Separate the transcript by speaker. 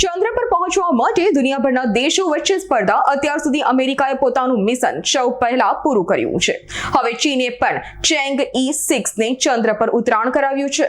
Speaker 1: ચંદ્ર પર પહોંચવા માટે દુનિયાભરના દેશો વચ્ચે સ્પર્ધા અત્યાર સુધી અમેરિકાએ પોતાનું મિશન સૌ પહેલા પૂરું કર્યું છે. હવે ચીને પણ ચેંગ ઈ સિક્સ ને ચંદ્ર પર ઉતરાણ કરાવ્યું છે.